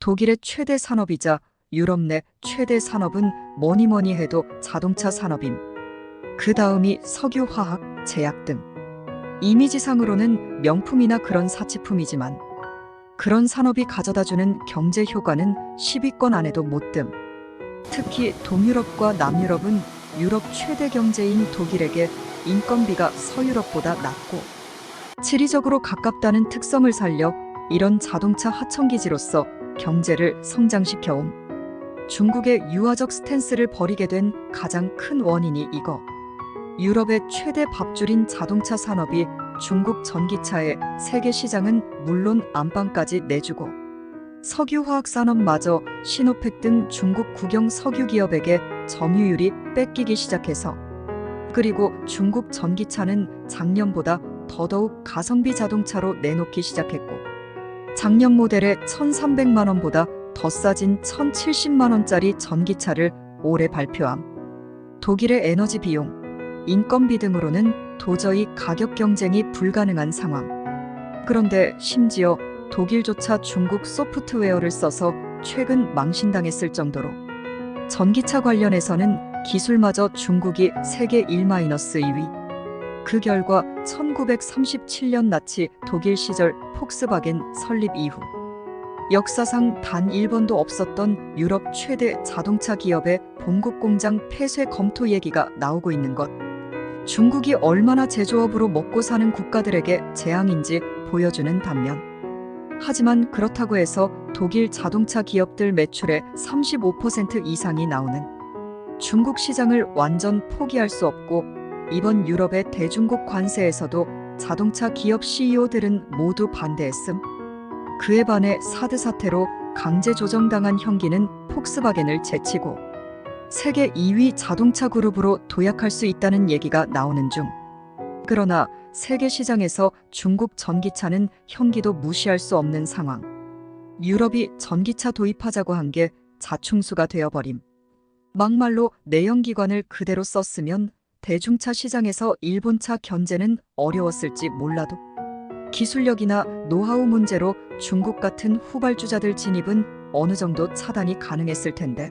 독일의 최대 산업이자 유럽 내 최대 산업은 뭐니 뭐니 해도 자동차 산업임. 그 다음이 석유, 화학, 제약 등. 이미지상으로는 명품이나 그런 사치품이지만 그런 산업이 가져다주는 경제 효과는 10위권 안에도 못 듦. 특히 동유럽과 남유럽은 유럽 최대 경제인 독일에게 인건비가 서유럽보다 낮고 지리적으로 가깝다는 특성을 살려 이런 자동차 하청기지로서 경제를 성장시켜옴. 중국의 유화적 스탠스를 버리게 된 가장 큰 원인이 이거. 유럽의 최대 밥줄인 자동차 산업이 중국 전기차의 세계 시장은 물론 안방까지 내주고 석유화학 산업마저 시노펙 등 중국 국영 석유 기업에게 점유율이 뺏기기 시작해서 그리고 중국 전기차는 작년보다 더더욱 가성비 자동차로 내놓기 시작했고 작년 모델의 1,300만 원보다 더 싸진 1,070만 원짜리 전기차를 올해 발표함. 독일의 에너지 비용, 인건비 등으로는 도저히 가격 경쟁이 불가능한 상황. 그런데 심지어 독일조차 중국 소프트웨어를 써서 최근 망신당했을 정도로 전기차 관련해서는 기술마저 중국이 세계 1-2위. 그 결과 1937년 나치 독일 시절 폭스바겐 설립 이후 역사상 단 1번도 없었던 유럽 최대 자동차 기업의 본국 공장 폐쇄 검토 얘기가 나오고 있는 것. 중국이 얼마나 제조업으로 먹고 사는 국가들에게 재앙인지 보여주는 단면. 하지만 그렇다고 해서 독일 자동차 기업들 매출의 35% 이상이 나오는 중국 시장을 완전 포기할 수 없고 이번 유럽의 대중국 관세에서도 자동차 기업 CEO들은 모두 반대했음. 그에 반해 사드 사태로 강제 조정당한 형기는 폭스바겐을 제치고 세계 2위 자동차 그룹으로 도약할 수 있다는 얘기가 나오는 중. 그러나 세계 시장에서 중국 전기차는 형기도 무시할 수 없는 상황. 유럽이 전기차 도입하자고 한 게 자충수가 되어버림. 막말로 내연기관을 그대로 썼으면 대중차 시장에서 일본차 견제는 어려웠을지 몰라도 기술력이나 노하우 문제로 중국 같은 후발주자들 진입은 어느 정도 차단이 가능했을 텐데